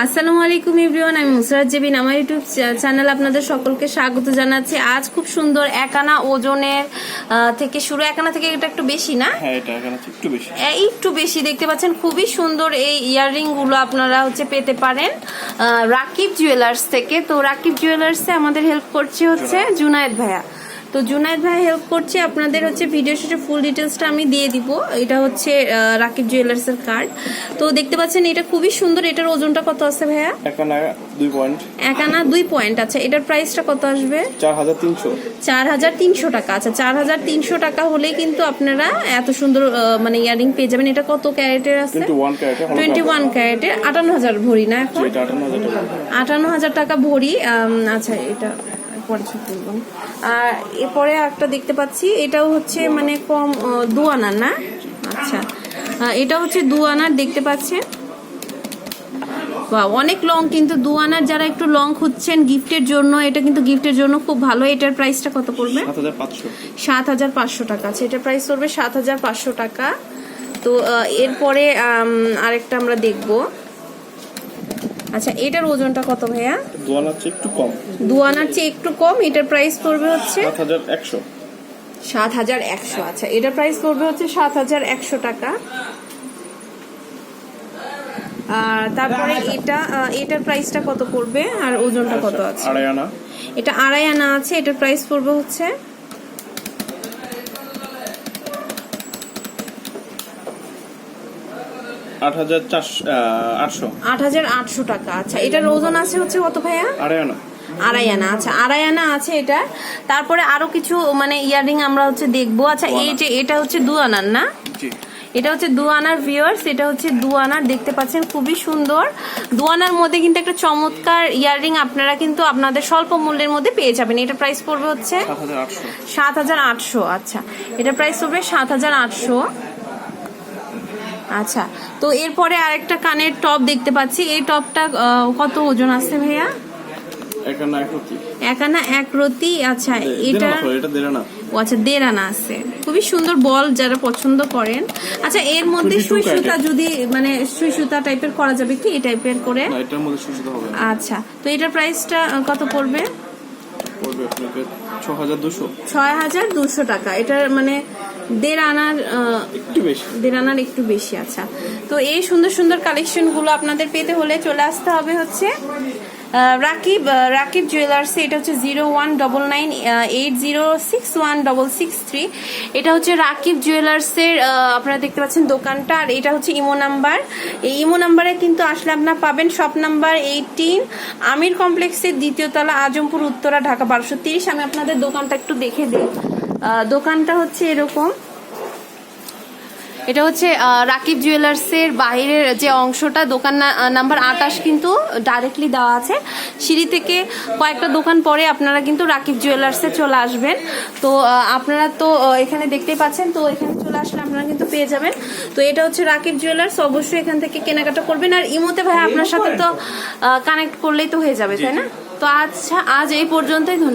আসসালামু আলাইকুম এভরিওয়ান আমি মুসরাত জেবিন। আমার ইউটিউব চ্যানেল আপনাদের সকলকে স্বাগত জানাচ্ছি। আজ খুব সুন্দর একানা ওজনের থেকে শুরু। একানা থেকে এটা একটু বেশি না? হ্যাঁ একটু বেশি। একটু বেশি। দেখতে পাচ্ছেন খুবই সুন্দর এই ইয়াররিংগুলো আপনারা হচ্ছে পেতে পারেন। রাকিব জুয়েলার্স থেকে। তো রাকিব জুয়েলার্সে আমাদের হেল্প করছে হচ্ছে জুনায়েদ ভাইয়া। তো জুনায়েদ ভাই হেল্প করছে। আপনাদের হচ্ছে ভিডিও শেষে ফুল ডিটেলসটা আমি দিয়ে দিব। এটা হচ্ছে রাকিব জুয়েলার্সের কার্ড তো দেখতে পাচ্ছেন এটা খুবই সুন্দর। এটার ওজনটা কত আছে ভাইয়া? এখানে দুই পয়েন্ট একানা দুই পয়েন্ট আচ্ছা। এটার প্রাইসটা কত আসবে? চার হাজার তিনশো। চার হাজার তিনশো টাকা আচ্ছা। চার হাজার তিনশো টাকা হলে কিন্তু আপনারা এত সুন্দর মানে ইয়ারিং পেয়ে যাবেন। এটা কত ক্যারেটের আছে? টোয়েন্টি ওয়ান ক্যারেটের। আটান্ন হাজার ভরি না এখন? আটান্ন হাজার টাকা। ভরি আচ্ছা এটা পরে। আর এরপরে একটা দেখতে পাচ্ছি এটাও হচ্ছে মানে কম দু আনার না? আচ্ছা। এটা হচ্ছে দু আনার দেখতে পাচ্ছেন। বাহ, অনেক লং কিন্তু দু আনার যারা একটু লং খুঁজছেন গিফটের জন্য এটা কিন্তু গিফটের জন্য খুব ভালো। এটার প্রাইসটা কত পড়বে? সাত হাজার পাঁচশো। সাত হাজার পাঁচশো টাকা। আছে এটার প্রাইস পড়বে সাত হাজার পাঁচশো টাকা। তো এরপরে আরেকটা আমরা দেখব। আচ্ছা এটার ওজনটা কত ভাইয়া? দোয়ান হচ্ছে একটু কম। দু আনার চেয়ে একটু কম এটার প্রাইস পড়বে হচ্ছে? সাত হাজার একশো। সাত হাজার একশো আচ্ছা এটার প্রাইস পড়বে হচ্ছে সাত হাজার একশো টাকা। আর তারপরে এটা এটার প্রাইসটা কত পড়বে? আর ওজনটা কত আছে? আড়াই আনা। এটা আড়াই আনা আছে এটার প্রাইস পড়বে হচ্ছে? আট হাজার চারশো আটশো। আট হাজার আটশো টাকা। আচ্ছা এটার ওজন আছে হচ্ছে কত ভাইয়া? আড়াই আনা। আড়াই আনা। আচ্ছা আড়াই আনা আছে এটা। তারপরে আরও কিছু মানে ইয়ারিং আমরা হচ্ছে দেখব। আচ্ছা এই যে এটা হচ্ছে দু আনার না এটা হচ্ছে দু আনার ভিউয়ার্স এটা হচ্ছে দু আনার দেখতে পাচ্ছেন খুবই সুন্দর। দু আনার মধ্যে কিন্তু একটা চমৎকার ইয়াররিং আপনারা কিন্তু আপনাদের স্বল্প মূল্যের মধ্যে পেয়ে যাবেন। এটা প্রাইস পড়বে হচ্ছে সাত সাত হাজার আটশো আচ্ছা। এটা প্রাইস পড়বে সাত হাজার আটশো। আচ্ছা তো এরপরে আরেকটা কানের টপ দেখতে পাচ্ছি। এই টপটা কত ওজন আছে ভাইয়া? একানা এক রতি। আচ্ছা এটা ও আচ্ছা দেড় আনা আছে। খুবই সুন্দর বল যারা পছন্দ করেন। আচ্ছা এর মধ্যে সুই সুতা যদি মানে সুই সুতা টাইপের করা যাবে কি? এই টাইপের করে? আচ্ছা তো এটার প্রাইসটা কত পড়বে? পড়বে আপনাকে ছ হাজার দুশো। ছয় হাজার দুশো টাকা। এটার মানে দেড় আনার একটু বেশি। দেড় আনার একটু বেশি আচ্ছা। তো এই সুন্দর সুন্দর কালেকশনগুলো আপনাদের পেতে হলে চলে আসতে হবে হচ্ছে রাকিব রাকিব জুয়েলার্স এটা হচ্ছে zero one double nine eight zero six one double six three. এটা হচ্ছে রাকিব জুয়েলার্সের আপনারা দেখতে পাচ্ছেন দোকানটা। আর এটা হচ্ছে ইমো নাম্বার। এই ইমো নাম্বারে কিন্তু আসলে আপনারা পাবেন শপ নাম্বার এইটিন, আমির কমপ্লেক্সের দ্বিতীয় তলা, আজমপুর, উত্তরা, ঢাকা বারোশো তিরিশ। আমি আপনাদের দোকানটা একটু দেখে দিই। দোকানটা হচ্ছে এরকম। এটা হচ্ছে রাকিব জুয়েলার্সের বাইরের যে অংশটা দোকান নাম্বার আটাশ কিন্তু ডাইরেক্টলি দেওয়া আছে। সিঁড়ি থেকে কয়েকটা দোকান পরে আপনারা কিন্তু রাকিব জুয়েলার্সে চলে আসবেন। তো আপনারা তো এখানে দেখতেই পাচ্ছেন তো এখানে চলে আসলে আপনারা কিন্তু পেয়ে যাবেন। তো এটা হচ্ছে রাকিব জুয়েলার্স অবশ্যই এখান থেকে কেনাকাটা করবেন। আর ইমোতে ভাই আপনার সাথে তো কানেক্ট করলেই তো হয়ে যাবে তাই না? তো আচ্ছা আজ এই পর্যন্তই ধন্যবাদ।